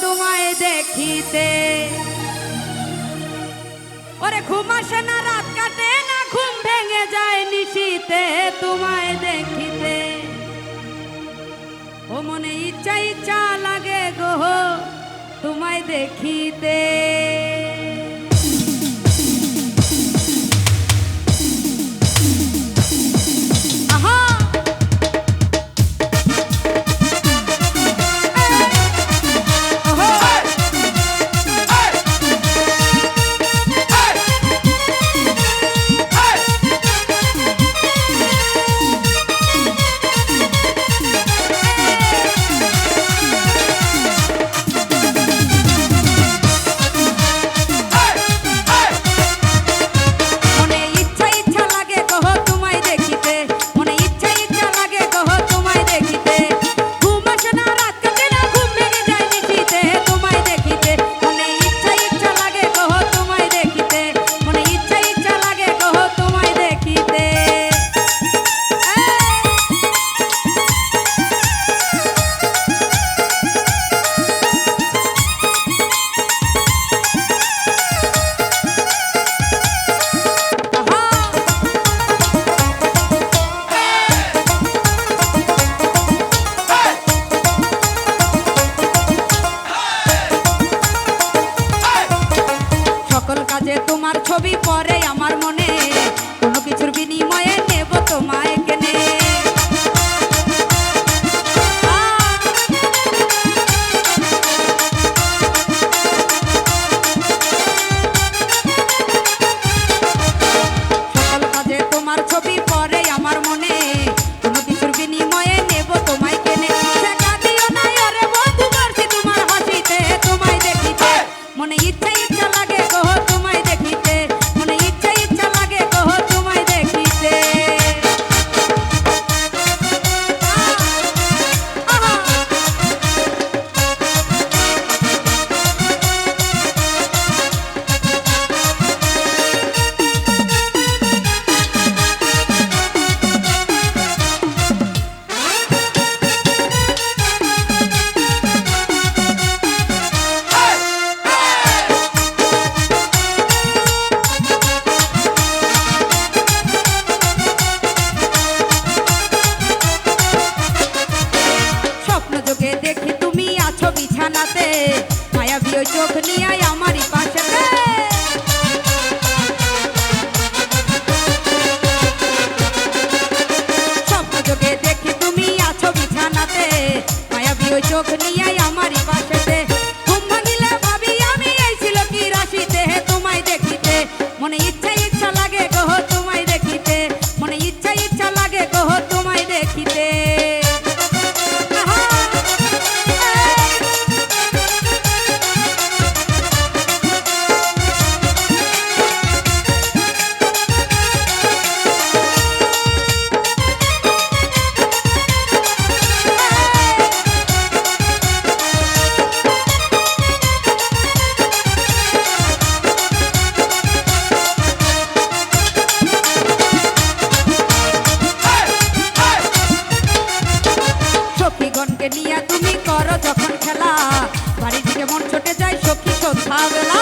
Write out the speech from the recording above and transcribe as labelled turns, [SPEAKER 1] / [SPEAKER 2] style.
[SPEAKER 1] তোমায় দেখিতে। ওরে ঘুম আসে না, রাত কাটে না, ঘুম ভেঙে যায় নিশিতে, তোমায় দেখিতে। ও মনে ইচ্ছা ইচ্ছা লাগে গো, তোমায় দেখিতে। চোখ নিয়ে তুমি করো যখন খেলা বাড়ি থেকে মন ছুটে যায় সখী সন্ধ্যাবেলা।